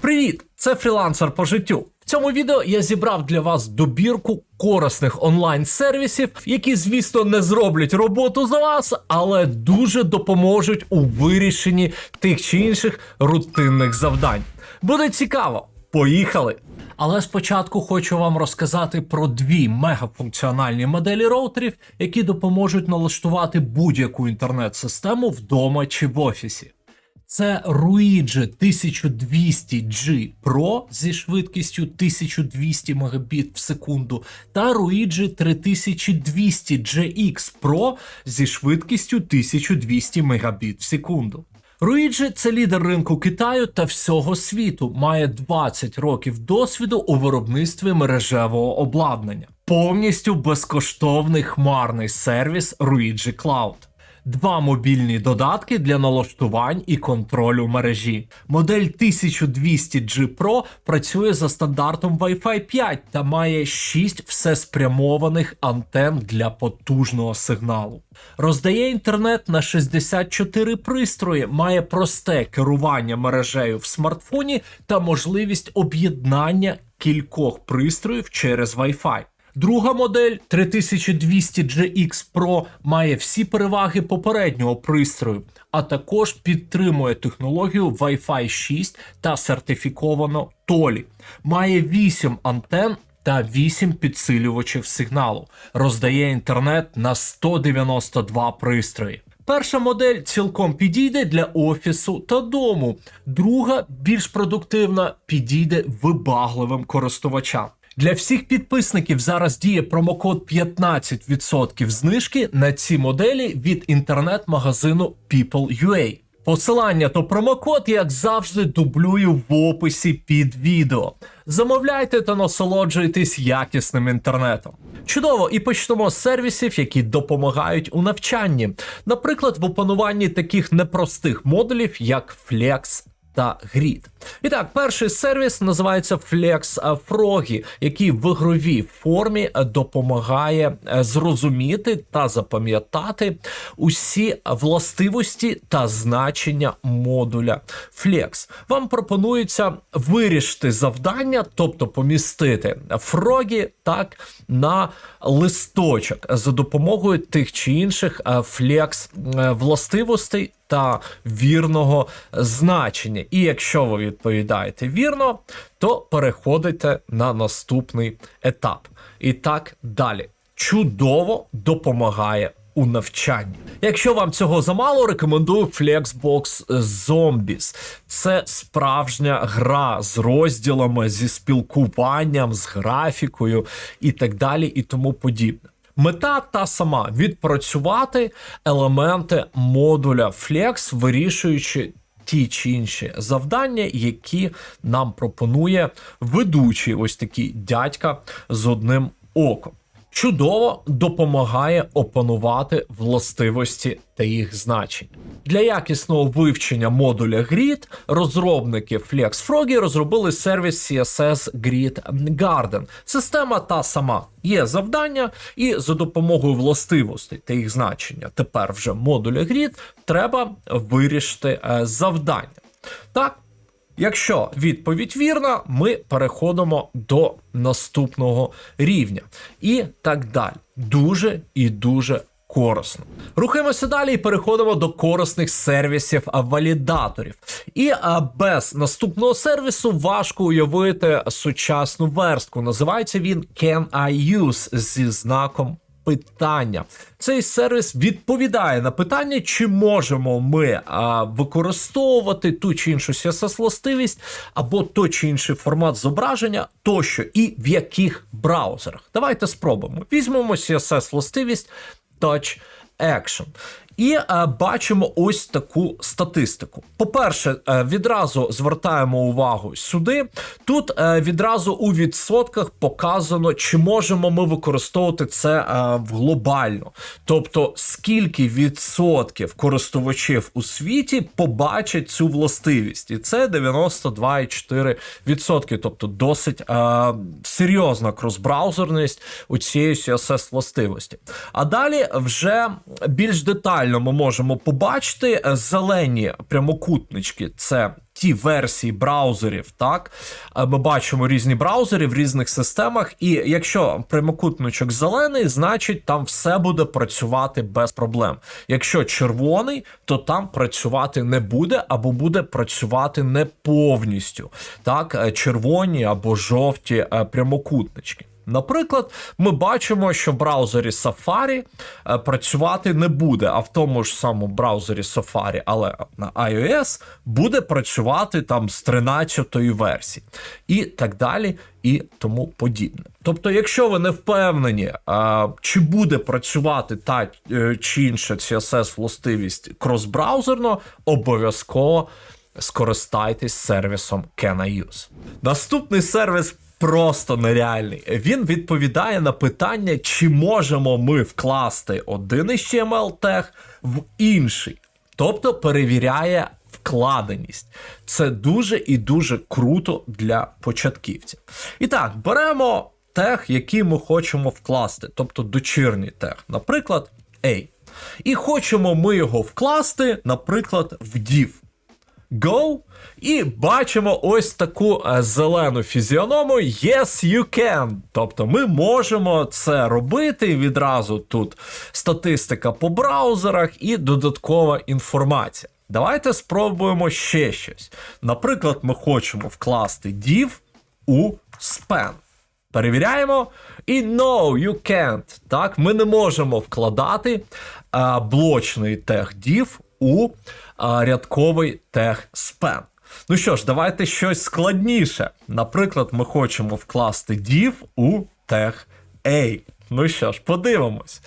Привіт! Це фрілансер по життю. В цьому відео я зібрав для вас добірку корисних онлайн-сервісів, які, звісно, не зроблять роботу за вас, але дуже допоможуть у вирішенні тих чи інших рутинних завдань. Буде цікаво. Поїхали! Але спочатку хочу вам розказати про дві мегафункціональні моделі роутерів, які допоможуть налаштувати будь-яку інтернет-систему вдома чи в офісі. Це Ruigi 1200G Pro зі швидкістю 1200 Мбіт в секунду та Ruigi 3200GX Pro зі швидкістю 1200 Мбіт в секунду. Руїджі це лідер ринку Китаю та всього світу, має 20 років досвіду у виробництві мережевого обладнання, повністю безкоштовний хмарний сервіс Ruigi Cloud. Два мобільні додатки для налаштувань і контролю мережі. Модель 1200G Pro працює за стандартом Wi-Fi 5 та має 6 всеспрямованих антен для потужного сигналу. Роздає інтернет на 64 пристрої, має просте керування мережею в смартфоні та можливість об'єднання кількох пристроїв через Wi-Fi. Друга модель 3200GX Pro має всі переваги попереднього пристрою, а також підтримує технологію Wi-Fi 6 та сертифіковано TOLI. Має 8 антен та 8 підсилювачів сигналу. Роздає інтернет на 192 пристрої. Перша модель цілком підійде для офісу та дому. Друга, більш продуктивна, підійде вибагливим користувачам. Для всіх підписників зараз діє промокод 15% знижки на ці моделі від інтернет-магазину People.ua. Посилання та промокод, як завжди, дублюю в описі під відео. Замовляйте та насолоджуйтесь якісним інтернетом. Чудово, і почнемо з сервісів, які допомагають у навчанні, наприклад, в опануванні таких непростих модулів, як Flex та Grid. І так, перший сервіс називається Flex Froggy, який в ігровій формі допомагає е, зрозуміти та запам'ятати усі властивості та значення модуля Flex. Вам пропонується вирішити завдання, тобто помістити Froggy так на листочок за допомогою тих чи інших е, Flex е, властивостей та вірного значення. І якщо ви відповідаєте вірно, то переходите на наступний етап. І так далі. Чудово допомагає у навчанні. Якщо вам цього замало, рекомендую Flexbox Zombies. Це справжня гра з розділами, зі спілкуванням, з графікою і так далі, і тому подібне. Мета та сама відпрацювати елементи модуля Flex, вирішуючи ті чи інші завдання, які нам пропонує ведучий, ось такий дядька з одним оком. Чудово допомагає опанувати властивості та їх значення. Для якісного вивчення модуля Grid розробники FlexFroggy розробили сервіс CSS Grid Garden. Система та сама. Є завдання, і за допомогою властивостей та їх значення тепер вже модуля Grid треба вирішити е, завдання. Так, Якщо відповідь вірна, ми переходимо до наступного рівня. І так далі. Дуже і дуже корисно. Рухаємося далі і переходимо до корисних сервісів валідаторів. І без наступного сервісу важко уявити сучасну верстку. Називається він Can I Use зі знаком. Питання цей сервіс відповідає на питання, чи можемо ми а, використовувати ту чи іншу css або той чи інший формат зображення, тощо і в яких браузерах. Давайте спробуємо. Візьмемо css властивість Touch Action. І е, бачимо ось таку статистику. По-перше, е, відразу звертаємо увагу сюди. Тут е, відразу у відсотках показано, чи можемо ми використовувати це глобально. Тобто, скільки відсотків користувачів у світі побачать цю властивість. І це 92,4%. Тобто досить серйозна кросбраузерність у цієї CSS властивості. А далі вже більш детально ми можемо побачити зелені прямокутнички це ті версії браузерів, так е, ми бачимо різні браузери в різних системах, і якщо прямокутничок зелений, значить там все буде працювати без проблем. Якщо червоний, то там працювати не буде або буде працювати не повністю. Так, е, червоні або жовті е, прямокутнички. Наприклад, ми бачимо, що в браузері Safari е, працювати не буде, а в тому ж самому браузері Safari, але на iOS буде працювати там з 13-ї версії, і так далі, і тому подібне. Тобто, якщо ви не впевнені, чи буде працювати та е, чи інша CSS властивість кросбраузерно, обов'язково скористайтесь сервісом Can I Use. Наступний сервіс просто нереальний. Він відповідає на питання, чи можемо ми вкласти один HTML тег в інший. Тобто перевіряє вкладеність. Це дуже і дуже круто для початківців. І так, беремо тег, який ми хочемо вкласти, тобто дочірній тег, наприклад, A. І хочемо ми його вкласти, наприклад, в div. Go, і бачимо ось таку е, зелену фізіоному Yes, you can. Тобто ми можемо це робити. Відразу тут статистика по браузерах і додаткова інформація. Давайте спробуємо ще щось. Наприклад, ми хочемо вкласти div у span. Перевіряємо. І no, you can't. Так, ми не можемо вкладати а, блочний тег div у а, рядковий span. Ну що ж, давайте щось складніше. Наприклад, ми хочемо вкласти div у тег A. Ну що ж, подивимось.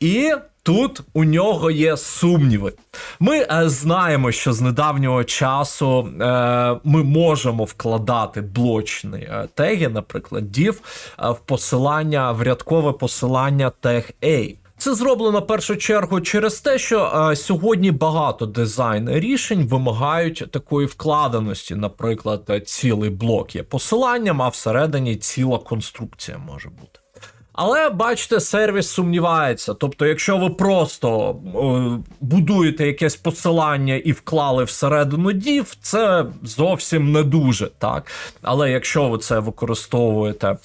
І тут у нього є сумніви. Ми е, знаємо, що з недавнього часу е, ми можемо вкладати блочні е, теги, наприклад, div, е, в посилання, в рядкове посилання тег A. Це зроблено першу чергу через те, що е, сьогодні багато дизайн рішень вимагають такої вкладеності. Наприклад, е, цілий блок є посиланням, а всередині ціла конструкція може бути. Але бачите, сервіс сумнівається. Тобто, якщо ви просто е, будуєте якесь посилання і вклали всередину div, це зовсім не дуже так. Але якщо ви це використовуєте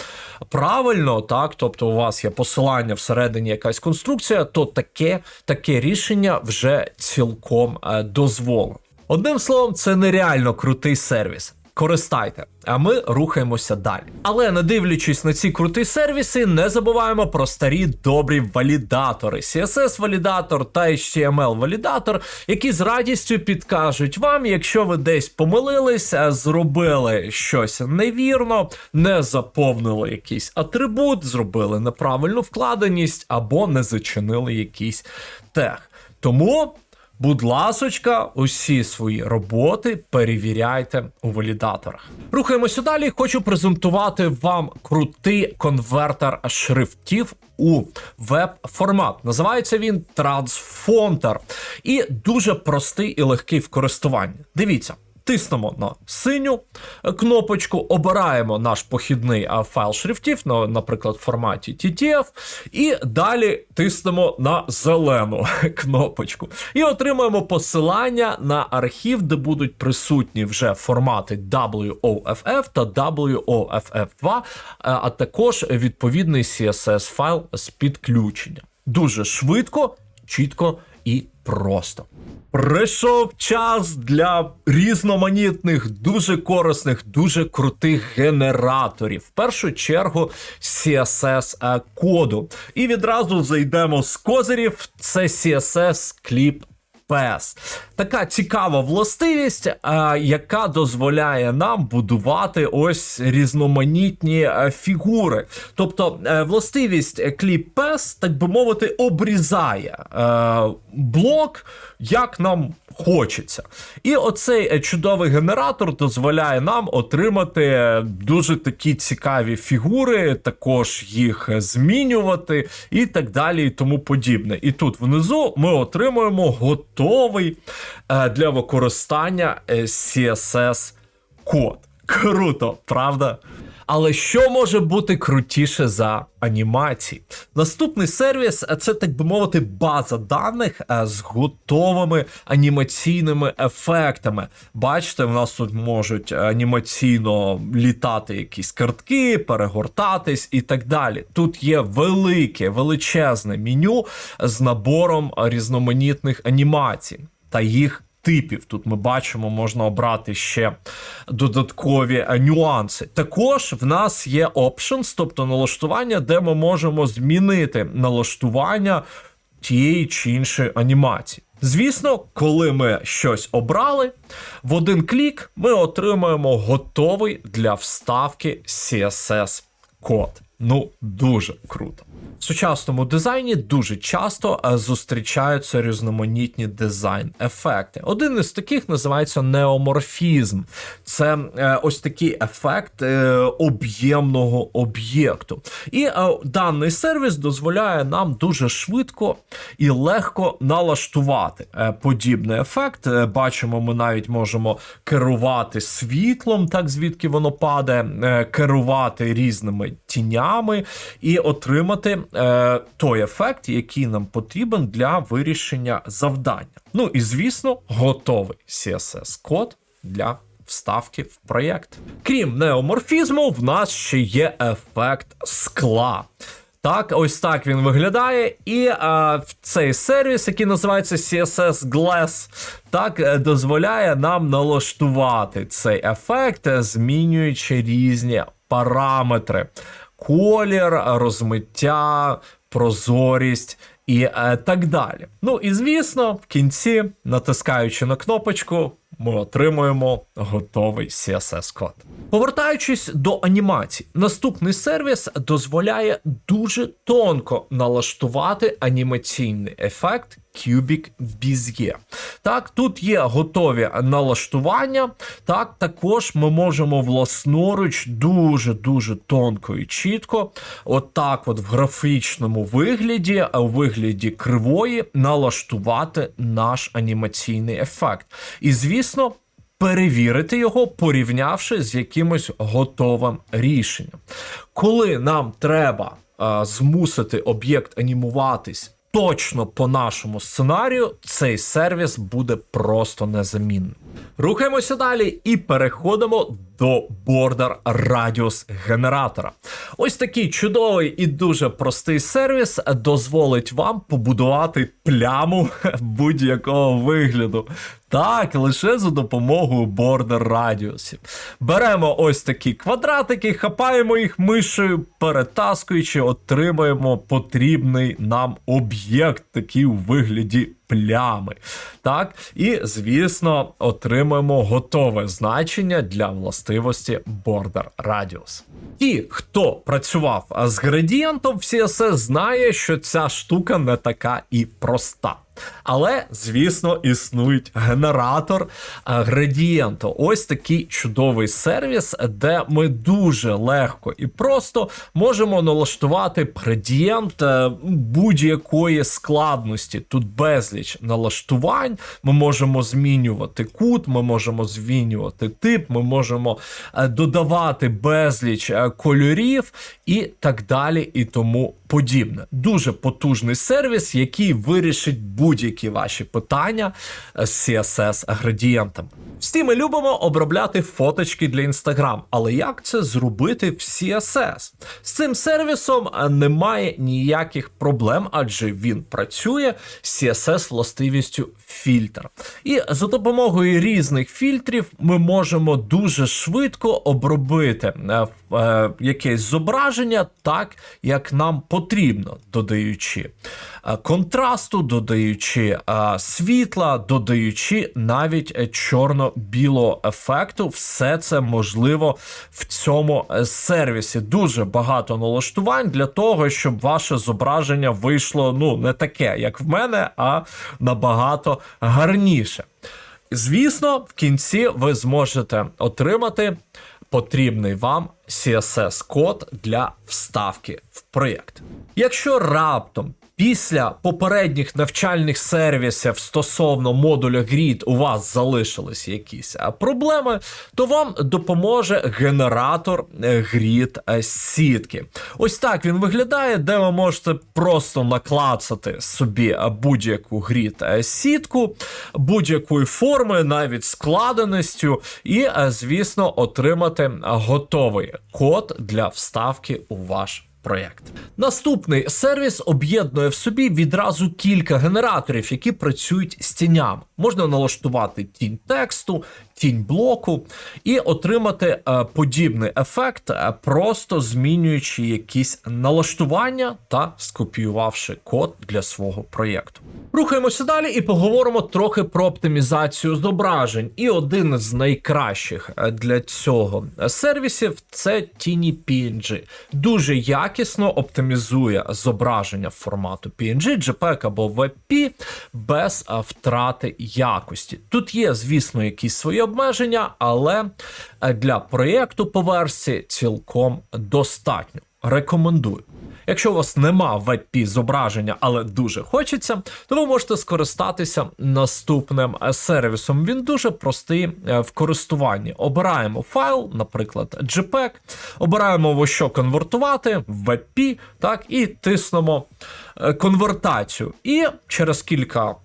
правильно, так, тобто у вас є посилання всередині якась конструкція, то таке, таке рішення вже цілком е, дозволено. Одним словом, це нереально крутий сервіс. Користайте, а ми рухаємося далі. Але не дивлячись на ці круті сервіси, не забуваємо про старі добрі валідатори, CSS-валідатор та HTML-валідатор, які з радістю підкажуть вам, якщо ви десь помилилися, зробили щось невірно, не заповнили якийсь атрибут, зробили неправильну вкладеність або не зачинили якийсь тег. Тому. Будь ласочка, усі свої роботи перевіряйте у валідаторах. Рухаємося далі. Хочу презентувати вам крутий конвертер шрифтів у веб-формат. Називається він Трансфонтер. І дуже простий і легкий в користуванні. Дивіться. Тиснемо на синю кнопочку, обираємо наш похідний файл шрифтів, на, наприклад, в форматі TTF, і далі тиснемо на зелену кнопочку. І отримаємо посилання на архів, де будуть присутні вже формати WOFF та WOFF2, а також відповідний CSS файл з підключення. Дуже швидко, чітко і просто. Прийшов час для різноманітних, дуже корисних, дуже крутих генераторів. В першу чергу CSS коду. І відразу зайдемо з козирів. Це CSS Clip PES. Така цікава властивість, яка дозволяє нам будувати ось різноманітні фігури. Тобто властивість Clip PES, так би мовити, обрізає блок, як нам хочеться. І оцей чудовий генератор дозволяє нам отримати дуже такі цікаві фігури, також їх змінювати і так далі, і тому подібне. І тут внизу ми отримуємо готовий е, для використання е, CSS код. Круто, правда? Але що може бути крутіше за анімації? Наступний сервіс е, це так би мовити база даних е, з готовими анімаційними ефектами. Бачите, в нас тут можуть анімаційно літати якісь картки, перегортатись і так далі. Тут є велике, величезне меню з набором різноманітних анімацій та їх. Типів тут ми бачимо, можна обрати ще додаткові е, нюанси. Також в нас є options, тобто налаштування, де ми можемо змінити налаштування тієї чи іншої анімації. Звісно, коли ми щось обрали, в один клік ми отримаємо готовий для вставки CSS код. Ну, дуже круто. В сучасному дизайні дуже часто е, зустрічаються різноманітні дизайн-ефекти. Один із таких називається неоморфізм. Це е, ось такий ефект е, об'ємного об'єкту. І даний сервіс дозволяє нам дуже швидко і легко налаштувати подібний ефект. Бачимо, ми навіть можемо керувати світлом, так звідки воно падає, керувати різними тінями і отримати е, той ефект, який нам потрібен для вирішення завдання. Ну і звісно, готовий CSS-код для вставки в проєкт. Крім неоморфізму, в нас ще є ефект скла. Так, ось так він виглядає. І а, цей сервіс, який називається CSS Glass, так е, дозволяє нам налаштувати цей ефект, е, змінюючи різні параметри: колір, розмиття, прозорість. І е, так далі. Ну і звісно, в кінці, натискаючи на кнопочку, ми отримуємо готовий CSS-код. Повертаючись до анімацій, наступний сервіс дозволяє дуже тонко налаштувати анімаційний ефект Cubic Bezier. Так, тут є готові налаштування. Так, також ми можемо власноруч дуже-дуже тонко і чітко, отак, от, от в графічному вигляді, у вигляді кривої, налаштувати наш анімаційний ефект. І звісно. Перевірити його, порівнявши з якимось готовим рішенням. Коли нам треба а, змусити об'єкт анімуватись точно по нашому сценарію, цей сервіс буде просто незамінним. Рухаємося далі і переходимо до Border Radius генератора. Ось такий чудовий і дуже простий сервіс дозволить вам побудувати пляму будь-якого вигляду. Так, лише за допомогою бордер радіусів. Беремо ось такі квадратики, хапаємо їх мишею, перетаскуючи, отримаємо потрібний нам об'єкт, такий у вигляді плями. Так, і, звісно, отримаємо готове значення для властивості border radius. Ті, хто працював з градієнтом в CSS, знає, що ця штука не така і проста. Але, звісно, існує генератор градієнту. Ось такий чудовий сервіс, де ми дуже легко і просто можемо налаштувати градієнт е, будь-якої складності. Тут безліч налаштувань. Ми можемо змінювати кут, ми можемо змінювати тип, ми можемо е, додавати безліч е, кольорів і так далі, і тому подібне. Дуже потужний сервіс, який вирішить будь-які ваші питання з CSS градієнтами. Всі ми любимо обробляти фоточки для Instagram, але як це зробити в CSS? З цим сервісом немає ніяких проблем, адже він працює з CSS властивістю фільтр. І за допомогою різних фільтрів ми можемо дуже швидко обробити е, е, якесь зображення так, як нам потрібно, додаючи е, контрасту, додаючи е, світла, додаючи навіть е, чорно-білого ефекту. Все це можливо в цьому е, сервісі. Дуже багато налаштувань для того, щоб ваше зображення вийшло ну не таке, як в мене, а набагато гарніше. Звісно, в кінці ви зможете отримати потрібний вам CSS-код для вставки в проєкт. Якщо раптом після попередніх навчальних сервісів стосовно модуля Grid у вас залишились якісь проблеми, то вам допоможе генератор е, Grid е, сітки. Ось так він виглядає, де ви можете просто наклацати собі е, будь-яку Grid сітку, будь-якої форми, навіть складеністю, і, звісно, отримати готовий код для вставки у ваш проєкт. Наступний сервіс об'єднує в собі відразу кілька генераторів, які працюють з тінями. Можна налаштувати тінь тексту, тінь блоку і отримати е, подібний ефект, е, просто змінюючи якісь налаштування та скопіювавши код для свого проєкту. Рухаємося далі і поговоримо трохи про оптимізацію зображень. І один з найкращих е, для цього сервісів це Tiny PNG. Дуже якісно оптимізує зображення формату PNG, JPEG або WebP без втрати якості. Тут є, звісно, якісь свої обмеження, але е, для проєкту по версії цілком достатньо. Рекомендую. Якщо у вас нема WebP зображення, але дуже хочеться, то ви можете скористатися наступним е, сервісом. Він дуже простий е, в користуванні. Обираємо файл, наприклад, JPEG, обираємо во що конвертувати, в WebP, так, і тиснемо конвертацію. І через кілька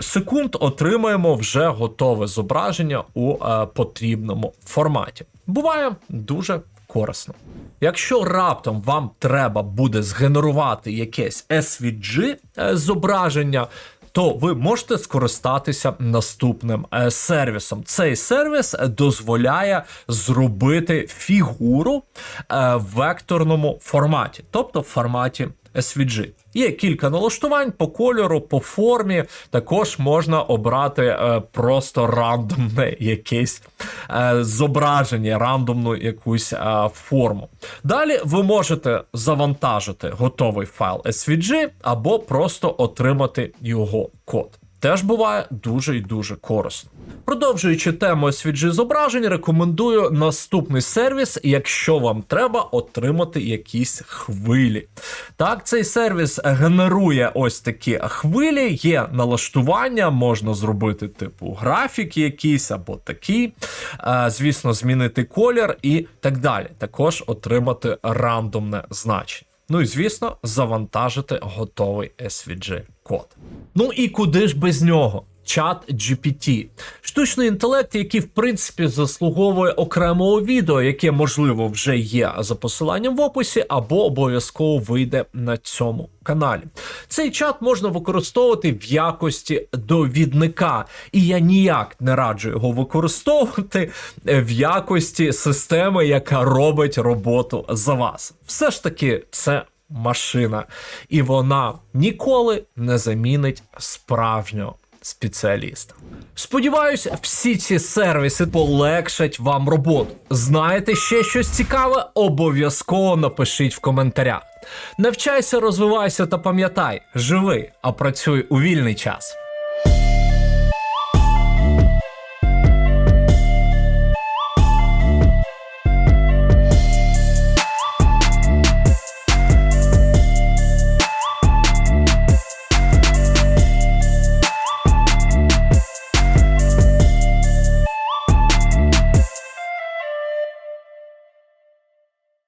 секунд отримаємо вже готове зображення у е, потрібному форматі. Буває дуже корисно. Якщо раптом вам треба буде згенерувати якесь SVG е, зображення, то ви можете скористатися наступним е, сервісом. Цей сервіс дозволяє зробити фігуру е, в векторному форматі, тобто в форматі SVG. Є кілька налаштувань по кольору, по формі. Також можна обрати е, просто рандомне якесь е, зображення, рандомну якусь е, форму. Далі ви можете завантажити готовий файл SVG або просто отримати його код. Теж буває дуже і дуже корисно. Продовжуючи тему SVG зображень, рекомендую наступний сервіс, якщо вам треба отримати якісь хвилі. Так, цей сервіс генерує ось такі хвилі, є налаштування, можна зробити типу графіки якісь або такі, е, звісно, змінити колір і так далі. Також отримати рандомне значення. Ну і звісно, завантажити готовий SVG код. Ну і куди ж без нього? Чат GPT. штучний інтелект, який в принципі заслуговує окремого відео, яке можливо вже є за посиланням в описі, або обов'язково вийде на цьому каналі. Цей чат можна використовувати в якості довідника, і я ніяк не раджу його використовувати в якості системи, яка робить роботу за вас. Все ж таки, це машина, і вона ніколи не замінить справжнього спеціаліста. Сподіваюсь, всі ці сервіси полегшать вам роботу. Знаєте ще щось цікаве? Обов'язково напишіть в коментарях. Навчайся, розвивайся та пам'ятай, живи, а працюй у вільний час.